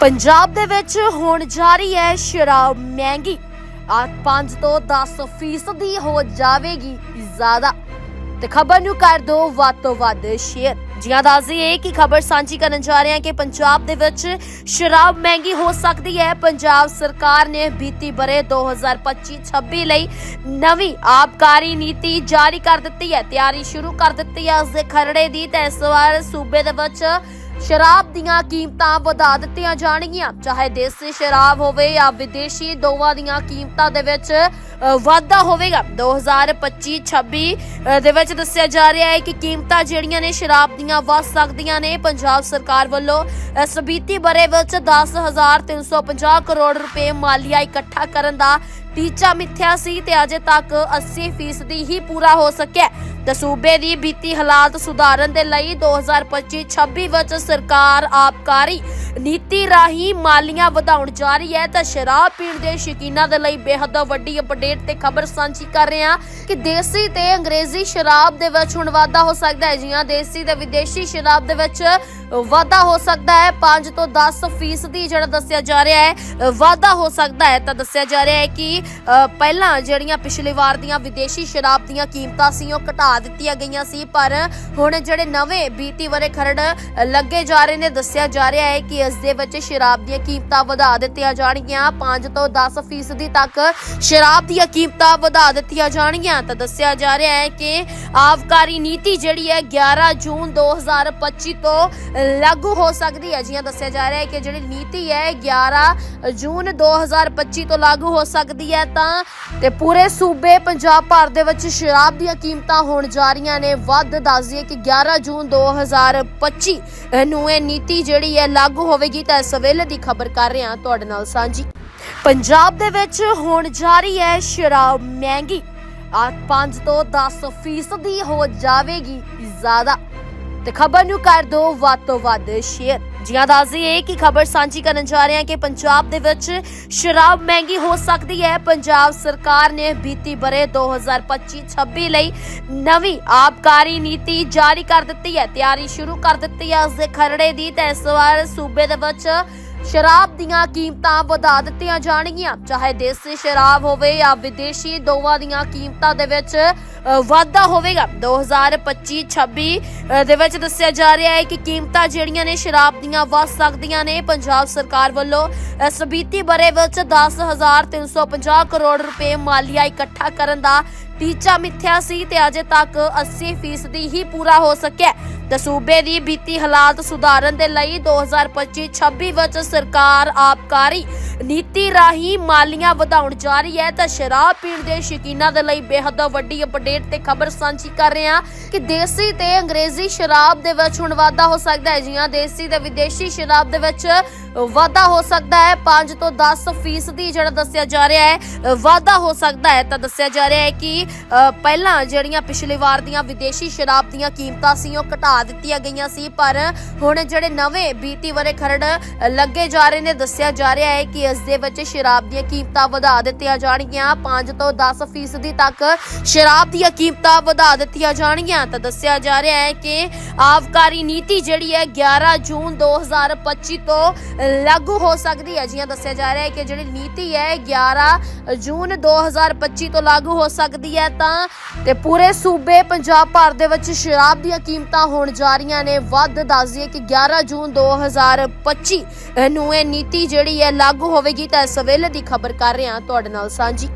ਪੰਜਾਬ ਦੇ ਵਿੱਚ ਹੁਣ ਜਾਰੀ ਹੈ ਸ਼ਰਾਬ ਮਹਿੰਗੀ। ਆ 5 ਤੋਂ 10 ਫੀਸਦੀ ਹੋ ਜਾਵੇਗੀ ਜ਼ਿਆਦਾ। ਤੇ ਖਬਰ ਨੂੰ ਕਰ ਦੋ ਵੱਧ ਤੋਂ ਵੱਧ ਸ਼ੇਅਰ। ਜਿਆਂ ਦੱਸਦੀਏ ਕਿ ਖਬਰ ਸਾਂਝੀ ਕਰਨ ਜਾ ਰਹੇ ਹਾਂ ਕਿ ਪੰਜਾਬ ਦੇ ਵਿੱਚ ਸ਼ਰਾਬ ਮਹਿੰਗੀ ਹੋ ਸਕਦੀ ਹੈ। ਪੰਜਾਬ ਸਰਕਾਰ ਨੇ ਬੀਤੀ ਬਰੇ 2025-26 ਲਈ ਨਵੀਂ ਆਬਕਾਰੀ ਨੀਤੀ ਜਾਰੀ ਕਰ ਦਿੱਤੀ ਹੈ। ਤਿਆਰੀ ਸ਼ੁਰੂ ਕਰ ਦਿੱਤੀ ਹੈ। ਉਸ ਦੇ ਖਰੜੇ ਦੀ ਤੇ ਇਸ ਵਾਰ ਸੂਬੇ ਦੇ ਵਿੱਚ ਸ਼ਰਾਬ ਦੀਆਂ ਕੀਮਤਾਂ ਵਧਾ ਦਿੱਤੀਆਂ ਜਾਣਗੀਆਂ। ਚਾਹੇ ਦੇਸੀ ਸ਼ਰਾਬ ਹੋਵੇ ਜਾਂ ਵਿਦੇਸ਼ੀ, ਦੋਵਾਂ ਦੀਆਂ ਕੀਮਤਾਂ ਦੇ ਵਿੱਚ ਵਾਧਾ ਹੋਵੇਗਾ। 2025-26 ਦੇ ਵਿੱਚ ਦੱਸਿਆ ਜਾ ਰਿਹਾ ਹੈ ਕਿ ਕੀਮਤਾਂ ਜਿਹੜੀਆਂ ਨੇ ਸ਼ਰਾਬ ਦੀਆਂ ਵੱਧ ਸਕਦੀਆਂ ਨੇ। ਪੰਜਾਬ ਸਰਕਾਰ ਵੱਲੋਂ ਇਸ ਬੀਤੀ ਬਰੇ ਵਿੱਚ 10350 ਕਰੋੜ ਰੁਪਏ ਮਾਲੀਆ ਇਕੱਠਾ ਕਰਨ ਦਾ ਟੀਚਾ ਮਿੱਥਿਆ ਸੀ ਤੇ ਅਜੇ ਤੱਕ 80% ਹੀ ਪੂਰਾ ਹੋ ਸਕਿਆ ਤੇ ਸੂਬੇ ਦੀ ਬੀਤੀ ਹਾਲਾਤ ਸੁਧਾਰਨ ਦੇ ਲਈ 2025-26 ਵਿੱਚ ਸਰਕਾਰ ਆਬਕਾਰੀ ਨੀਤੀ ਰਾਹੀਂ ਮਾਲੀਆਂ ਵਧਾਉਣ ਜਾ ਰਹੀ ਹੈ ਤਾਂ ਸ਼ਰਾਬ ਪੀਣ ਦੇ ਸ਼ੌਕੀਨਾਂ ਦੇ ਲਈ ਬੇਹੱਦ ਵੱਡੀ ਅਪਡੇਟ ਤੇ ਖਬਰ ਸਾਂਝੀ ਕਰ ਰਹੇ ਹਾਂ ਕਿ ਦੇਸੀ ਤੇ ਅੰਗਰੇਜ਼ੀ ਸ਼ਰਾਬ ਦੇ ਵਿੱਚ ਹੁਣ ਵਾਧਾ ਹੋ ਸਕਦਾ ਹੈ। ਜੀਆਂ ਦੇਸੀ ਤੇ ਵਿਦੇਸ਼ੀ ਸ਼ਰਾਬ ਦੇ ਵਿੱਚ ਵਾਧਾ ਹੋ ਸਕਦਾ ਹੈ। 5 ਤੋਂ 10 ਫੀਸਦੀ ਜਿਹੜਾ ਦੱਸਿਆ ਜਾ ਰਿਹਾ ਹੈ ਵਾਧਾ ਹੋ ਸਕਦਾ ਹੈ। ਤਾਂ ਦੱਸਿਆ ਜਾ ਰਿਹਾ ਹੈ ਕਿ ਅ, ਪਹਿਲਾਂ ਜਿਹੜੀਆਂ ਪਿਛਲੀ ਵਾਰ ਦੀਆਂ ਵਿਦੇਸ਼ੀ ਸ਼ਰਾਬ ਦੀਆਂ ਕੀਮਤਾਂ ਸੀ ਉਹ ਘਟਾ ਦਿੱਤੀਆਂ ਗਈਆਂ ਸੀ, ਪਰ ਹੁਣ ਜਿਹੜੇ ਨਵੇਂ ਬੀਤੀ ਵਰੇ ਖਰੜ ਲੱਗੇ ਜਾ ਰਹੇ ਨੇ, ਦੱਸਿਆ ਜਾ ਰਿਹਾ ਹੈ ਕਿ ਇਸ ਦੇ ਵਿੱਚ ਸ਼ਰਾਬ ਦੀਆਂ ਕੀਮਤਾਂ ਵਧਾ ਦਿੱਤੀਆਂ ਜਾਣਗੀਆਂ। 5 ਤੋਂ 10 ਫੀਸਦੀ ਤੱਕ ਸ਼ਰਾਬ ਦੀਆਂ ਕੀਮਤਾਂ ਵਧਾ ਦਿੱਤੀਆਂ ਜਾਣਗੀਆਂ। ਤਾਂ ਦੱਸਿਆ ਜਾ ਰਿਹਾ ਹੈ ਕਿ ਆਬਕਾਰੀ ਨੀਤੀ ਜਿਹੜੀ ਹੈ 11 ਜੂਨ 2025 ਤੋਂ ਲਾਗੂ ਹੋ ਸਕਦੀ ਹੈ। ਜਿਵੇਂ ਦੱਸਿਆ ਜਾ ਰਿਹਾ ਹੈ ਕਿ ਜਿਹੜੀ ਨੀਤੀ ਹੈ 11 ਜੂਨ 2025 ਤੋਂ ਲਾਗੂ ਹੋ ਸਕਦੀ ਹੈ। ਤਾਂ ਤੇ ਪੂਰੇ ਸੂਬੇ ਪੰਜਾਬ ਭਰ ਦੇ ਵਿੱਚ ਸ਼ਰਾਬ ਦੀਆਂ ਕੀਮਤਾਂ ਹੋਣ ਜਾ ਰਹੀਆਂ ਨੇ। ਵੱਧ ਦੱਸ ਦਈਏ ਕਿ 11 ਜੂਨ 2025 ਨੂੰ ਇਹ ਨੀਤੀ ਜਿਹੜੀ ਹੈ ਲਾਗੂ ਹੋਵੇਗੀ ਤਾਂ ਇਸ ਵੇਲੇ ਦੀ ਖਬਰ ਕਰ ਰਹੇ ਹਾਂ ਤੁਹਾਡੇ ਨਾਲ ਸਾਂਝੀ। ਪੰਜਾਬ ਦੇ ਵਿੱਚ ਹੁਣ ਜਾਰੀ ਹੈ ਸ਼ਰਾਬ ਮਹਿੰਗੀ। ਆ 5 ਤੋਂ 10 ਫੀਸਦੀ ਹੋ ਜਾਵੇਗੀ ਜ਼ਿਆਦਾ। ਤੇ ਖਬਰ ਨੂੰ ਕਰ ਦੋ ਵੱਧ ਤੋਂ ਵੱਧ ਸ਼ੇਅਰ। ਜਿਆਂ ਦੱਸਦੀਏ ਕਿ ਖਬਰ ਸਾਂਝੀ ਕਰਨ ਜਾ ਰਹੇ ਹਾਂ ਕਿ ਪੰਜਾਬ ਦੇ ਵਿੱਚ ਸ਼ਰਾਬ ਮਹਿੰਗੀ ਹੋ ਸਕਦੀ ਹੈ। ਪੰਜਾਬ ਸਰਕਾਰ ਨੇ ਬੀਤੀ ਬਰੇ 2025-26 ਲਈ ਨਵੀਂ ਆਬਕਾਰੀ ਨੀਤੀ ਜਾਰੀ ਕਰ ਦਿੱਤੀ ਹੈ। ਤਿਆਰੀ ਸ਼ੁਰੂ ਕਰ ਦਿੱਤੀ ਹੈ। ਉਸ ਦੇ ਖਰੜੇ ਦੀ ਤੇ ਇਸ ਵਾਰ ਸੂਬੇ ਦੇ ਵਿੱਚ ਸ਼ਰਾਬ ਦੀਆਂ ਕੀਮਤਾਂ ਵਧਾ ਦਿੱਤੀਆਂ ਜਾਣਗੀਆਂ। ਚਾਹੇ ਦੇਸੀ ਸ਼ਰਾਬ ਹੋਵੇ ਜਾਂ ਵਿਦੇਸ਼ੀ, ਦੋਵਾਂ ਦੀਆਂ ਕੀਮਤਾਂ ਦੇ ਵਿੱਚ ਵਾਧਾ ਹੋਵੇਗਾ। 2025-26 ਦੇ ਵਿੱਚ ਦੱਸਿਆ ਜਾ ਰਿਹਾ ਹੈ ਕਿ ਕੀਮਤਾਂ ਜਿਹੜੀਆਂ ਨੇ ਸ਼ਰਾਬ ਦੀਆਂ ਵੱਧ ਸਕਦੀਆਂ ਨੇ। ਪੰਜਾਬ ਸਰਕਾਰ ਵੱਲੋਂ ਇਸ ਬੀਤੀ ਬਰੇ ਵਿੱਚ 10350 ਕਰੋੜ ਰੁਪਏ ਮਾਲੀਆ ਇਕੱਠਾ ਕਰਨ ਦਾ ਟੀਚਾ ਮਿੱਥਿਆ ਸੀ ਤੇ ਅਜੇ ਤੱਕ 80% ਹੀ ਪੂਰਾ ਹੋ ਸਕਿਆ ਹੈ। ਤੇ ਸੂਬੇ ਦੀ ਬੀਤੀ ਹਾਲਾਤ ਸੁਧਾਰਨ ਦੇ ਲਈ 2025-26 ਵਿੱਚ ਸਰਕਾਰ ਆਬਕਾਰੀ ਨੀਤੀ ਰਾਹੀਂ ਮਾਲੀਆਂ ਵਧਾਉਣ ਜਾ ਰਹੀ ਹੈ ਤਾਂ ਸ਼ਰਾਬ ਪੀਣ ਦੇ ਸ਼ੌਕੀਨਾਂ ਦੇ ਲਈ ਬੇਹੱਦ ਵੱਡੀ ਅਪਡੇਟ ਤੇ ਖਬਰ ਸਾਂਝੀ ਕਰ ਰਹੇ ਹਾਂ ਕਿ ਦੇਸੀ ਤੇ ਅੰਗਰੇਜ਼ੀ ਸ਼ਰਾਬ ਦੇ ਵਿੱਚ ਹੁਣ ਵਾਧਾ ਹੋ ਸਕਦਾ ਹੈ। ਜੀਆਂ ਦੇਸੀ ਤੇ ਵਿਦੇਸ਼ੀ ਸ਼ਰਾਬ ਦੇ ਵਿੱਚ ਵਾਧਾ ਹੋ ਸਕਦਾ ਹੈ। 5 ਤੋਂ 10 ਫੀਸਦੀ ਜਿਹੜਾ ਦੱਸਿਆ ਜਾ ਰਿਹਾ ਹੈ, ਵਾਧਾ ਹੋ ਸਕਦਾ ਹੈ। ਤਾਂ ਦੱਸਿਆ ਜਾ ਰਿਹਾ ਹੈ ਕਿ ਪਹਿਲਾਂ ਜਿਹੜੀਆਂ ਪਿਛਲੀ ਵਾਰ ਦੀਆਂ ਵਿਦੇਸ਼ੀ ਸ਼ਰਾਬ ਦੀਆਂ ਕੀਮਤਾਂ ਸੀ, ਉਹ ਘਟਾ ਦਿੱਤੀਆਂ ਗਈਆਂ ਸੀ, ਪਰ ਹੁਣ ਜਿਹੜੇ ਨਵੇਂ ਬੀਤੀ ਵਰੇ ਖਰੜ ਲੱਗੇ ਜਾ ਰਹੇ ਨੇ, ਦੱਸਿਆ ਜਾ ਰਿਹਾ ਹੈ ਕਿ ਇਸ ਦੇ ਵਿੱਚ ਸ਼ਰਾਬ ਦੀਆਂ ਕੀਮਤਾਂ ਵਧਾ ਦਿੱਤੀਆਂ ਜਾਣਗੀਆਂ। 5 ਤੋਂ 10 ਫੀਸਦੀ ਤੱਕ ਸ਼ਰਾਬ ਦੀਆਂ ਕੀਮਤਾਂ ਵਧਾ ਦਿੱਤੀਆਂ ਜਾਣਗੀਆਂ। ਤਾਂ ਦੱਸਿਆ ਜਾ ਰਿਹਾ ਹੈ ਕਿ ਆਬਕਾਰੀ ਨੀਤੀ ਜਿਹੜੀ ਹੈ 11 ਜੂਨ 2025 ਤੋਂ ਲਾਗੂ ਹੋ ਸਕਦੀ ਹੈ। ਜਿਵੇਂ ਦੱਸਿਆ ਜਾ ਰਿਹਾ ਹੈ ਕਿ ਜਿਹੜੀ ਨੀਤੀ ਹੈ 11 ਜੂਨ 2025 ਤੋਂ ਲਾਗੂ ਹੋ ਸਕਦੀ ਹੈ। ਹੈ ਤਾਂ ਤੇ ਪੂਰੇ ਸੂਬੇ ਪੰਜਾਬ ਭਰ ਦੇ ਵਿੱਚ ਸ਼ਰਾਬ ਦੀਆਂ ਕੀਮਤਾਂ ਹੋਣ ਜਾ ਰਹੀਆਂ ਨੇ। ਵੱਧ ਦੱਸ ਦਈਏ ਕਿ 11 ਜੂਨ 2025 ਨੂੰ ਇਹ ਨੀਤੀ ਜਿਹੜੀ ਹੈ ਲਾਗੂ ਹੋਵੇਗੀ ਤਾਂ ਇਸ ਵੇਲੇ ਦੀ ਖਬਰ ਕਰ ਰਹੇ ਹਾਂ। ਤੁਹਾਡੇ ਨਾਲ ਸਾਂਝੀ